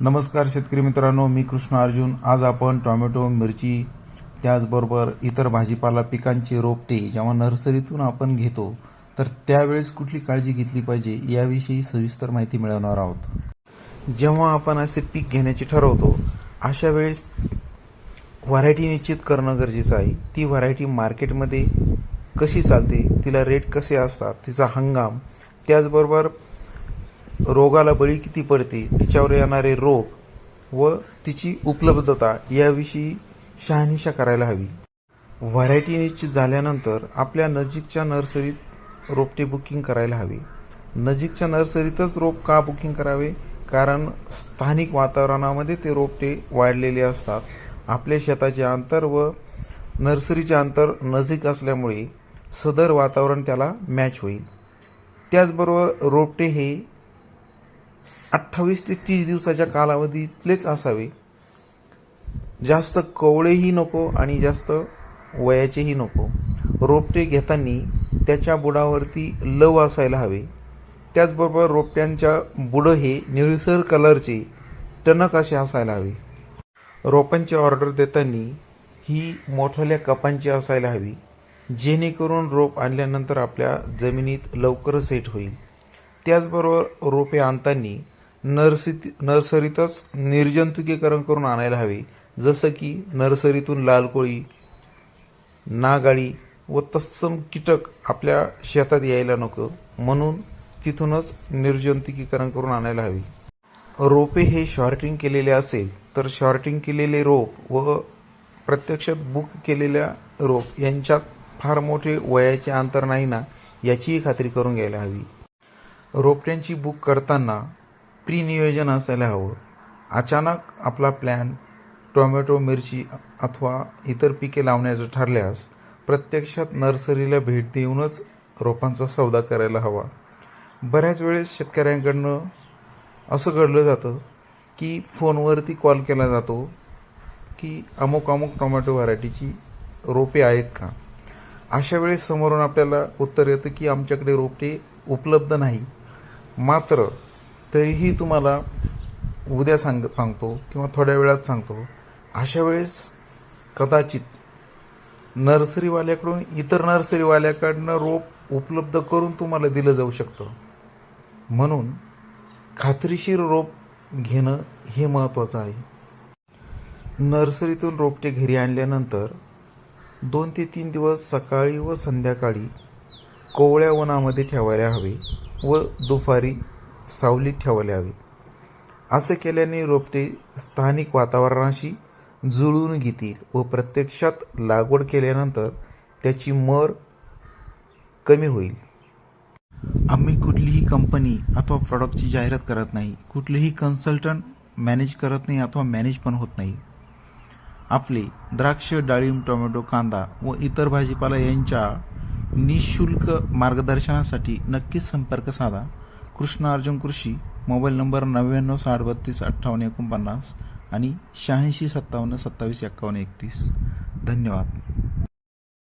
नमस्कार शेतकरी मित्रांनो मी कृष्ण अर्जुन. आज आपण टोमॅटो मिरची त्याचबरोबर इतर भाजीपाला पिकांचे रोपटे जेव्हा नर्सरीतून आपण घेतो तर त्यावेळेस कुठली काळजी घेतली पाहिजे याविषयी सविस्तर माहिती मिळवणार आहोत. जेव्हा आपण असे पीक घेण्याचे ठरवतो अशा वेळेस व्हरायटी निश्चित करणं गरजेचं आहे. ती व्हरायटी मार्केटमध्ये कशी चालते तिला रेट कसे असतात तिचा हंगाम त्याचबरोबर रोगाला बळी किती पडते तिच्यावर येणारे रोग व तिची उपलब्धता याविषयी शहानिशा करायला हवी. व्हरायटी निश्चित झाल्यानंतर आपल्या नजीकच्या नर्सरीत रोपटे बुकिंग करायला हवे. नजीकच्या नर्सरीतच रोप का बुकिंग करावे? कारण स्थानिक वातावरणामध्ये ते रोपटे वाढलेले असतात. आपल्या शेताचे अंतर व नर्सरीचे अंतर नजीक असल्यामुळे सदर वातावरण त्याला मॅच होईल. त्याचबरोबर रोपटे हे अठ्ठावीस ते तीस दिवसाच्या कालावधीतलेच असावे. जास्त कवळेही नको आणि जास्त वयाचेही नको. रोपटे घेताना त्याच्या बुडावरती लव असायला हवे. त्याचबरोबर रोपट्यांच्या बुडं हे निळसर कलरचे टणक असे असायला हवे. रोपांची ऑर्डर देताना ही मोठ्या कपांची असायला हवी. जेणेकरून रोप आणल्यानंतर आपल्या जमिनीत लवकर सेट होईल. त्याचबरोबर रोपे आणताना नर्सरी नर्सरीतच निर्जंतुकीकरण करून आणायला हवे. जसं की नर्सरीतून लाल कोळी नागाळी व तत्सम कीटक आपल्या शेतात यायला नको. म्हणून तिथूनच निर्जंतुकीकरण करून आणायला हवे. रोपे हे शॉर्टिंग केलेले असेल तर शॉर्टिंग केलेले रोप व प्रत्यक्षात बुक केलेल्या रोप यांच्यात फार मोठे वयाचे अंतर नाही ना याचीही खात्री करून घ्यायला हवी. रोपट्यांची बुक करताना प्री नियोजन असायला हवं. अचानक आपला प्लॅन टोमॅटो मिरची अथवा इतर पिके लावण्याचं ठरल्यास प्रत्यक्षात नर्सरीला भेट देऊनच रोपांचा सौदा करायला हवा. बऱ्याच वेळेस शेतकऱ्यांकडनं असं घडलं जातं की फोनवरती कॉल केला जातो की अमुक अमुक टोमॅटो व्हरायटीची रोपे आहेत का? अशा वेळेस समोरून आपल्याला उत्तर येतं की आमच्याकडे रोपटे उपलब्ध नाही. मात्र तरीही तुम्हाला उद्या सांग सांगतो किंवा थोड्या वेळात सांगतो. अशा वेळेस कदाचित नर्सरीवाल्याकडून इतर नर्सरीवाल्याकडनं रोप उपलब्ध करून तुम्हाला दिलं जाऊ शकतं. म्हणून खात्रीशीर रोप घेणं हे महत्त्वाचं आहे. नर्सरीतून रोपटे घरी आणल्यानंतर दोन ते तीन दिवस सकाळी व संध्याकाळी कोवळ्या वनामध्ये ठेवायला हवे. व दुपारी सावलीत ठेवायला हवे. असे केल्याने रोपटे स्थानिक वातावरणाशी जुळवून घेतील व प्रत्यक्षात लागवड केल्यानंतर त्याची मर कमी होईल. आम्ही कुठलीही कंपनी अथवा प्रॉडक्टची जाहिरात करत नाही. कुठलेही कन्सल्टंट मॅनेज करत नाही अथवा मॅनेज पण होत नाही. आपले द्राक्ष डाळिंब टोमॅटो कांदा व इतर भाजीपाला यांच्या निशुल्क मार्गदर्शनासाठी नक्कीच संपर्क साधा. कृष्ण अर्जुन कृषी मोबाईल नंबर नव्याण्णव साठ बत्तीस अठ्ठावन्न एकोणपन्नास आणि शहाऐंशी सत्तावन्न सत्तावीस एक्कावन्न एकतीस. धन्यवाद.